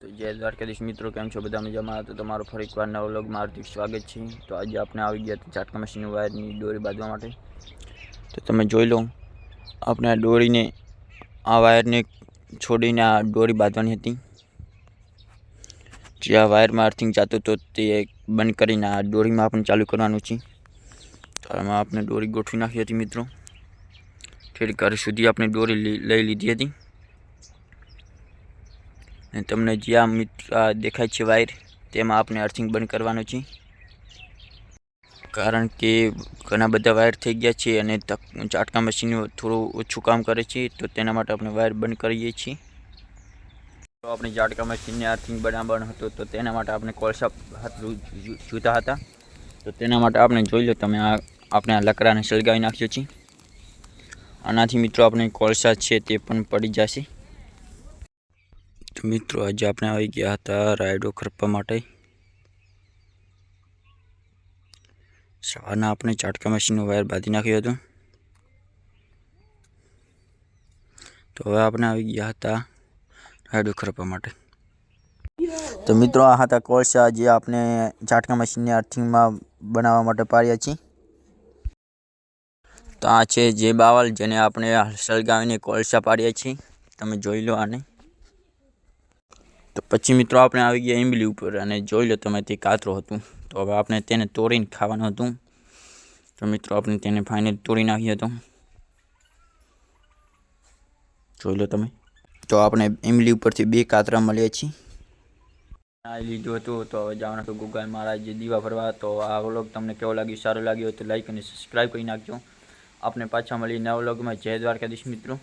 તો જય દ્વારકાધીશ મિત્રો, કેમ છો બધા મજામાં? તો તમારો ફરી એકવાર નવા વ્લોગમાં હાર્દિક સ્વાગત છે. તો આજે આપણે આવી ગયા હતા ઝાટકા મશીનની વાયરની દોરી બાંધવા માટે. તો તમે જોઈ લો, આપણે આ દોરીને, આ વાયરને છોડીને આ દોરી બાંધવાની હતી. જે આ વાયરમાં અર્થિંગ જતું તો તે બંધ કરીને આ દોરીમાં આપણે ચાલુ કરવાનું છે. તો આમાં આપણે દોરી ગોઠવી નાખી હતી મિત્રો. ઠેર ઘર સુધી આપણે દોરી લઈ- લઈ લીધી હતી. અને તમને જે આ મિત્ર આ દેખાય છે વાયર, તેમાં આપણે અર્થિંગ બંધ કરવાનું છે. કારણ કે ઘણા બધા વાયર થઈ ગયા છે અને ઝાટકા મશીન થોડું ઓછું કામ કરે છે, તો તેના માટે આપણે વાયર બંધ કરીએ છીએ. તો આપણે ઝાટકા મશીનને અર્થિંગ બનાવવાનું હતું, તો તેના માટે આપણે કોલસા હાથ જૂતા હતા. તો તેના માટે આપણે જોઈ લો, તમે આ, આપણે આ લકડાને સળગાવી નાખ્યો છે. આનાથી મિત્રો આપણે કોલસા છે તે પણ પડી જશે. મિત્રો, આજે આપણે આવી ગયા હતા રાયડો ખરપા માટે. સવારના આપણે ચાટકા મશીનનો વાયર બાંધી નાખ્યો હતો. તો હવે આપણે આવી ગયા હતા રાયડો ખરપા માટે. તો મિત્રો, આ હતા કોળસા જે આપણે ચાટકા મશીનની અર્થિંગમાં બનાવવા માટે પાડ્યા છીએ. તો આ છે જે બાવલ, જેને આપણે સળગાવીને કોળસા પાડ્યા છીએ. તમે જોઈ લો આને. તો પછી મિત્રો આપણે આવી ગયા ઇમલી ઉપર અને જોઈ લો તમે તે કાતરો હતું. તો હવે આપણે તેને તોડીને ખાવાનું હતું. તો મિત્રો આપણે તેને ફાઇનલ તોડી નાખ્યો હતો. જોઈ લો તમે. તો આપણે ઇમલી ઉપરથી બે કાતરા મળ્યા છીએ. આ લીધું હતું. તો હવે જવાનું હતું ગુગલ મહારાજ દીવા ફરવા તો આ વ્લોગ તમને કેવો લાગ્યો? સારો લાગ્યો તો લાઈક અને સબસ્ક્રાઈબ કરી નાખજો. આપણે પાછા મળીએ નવા વ્લોગમાં જય દ્વારકાધીશ મિત્રો.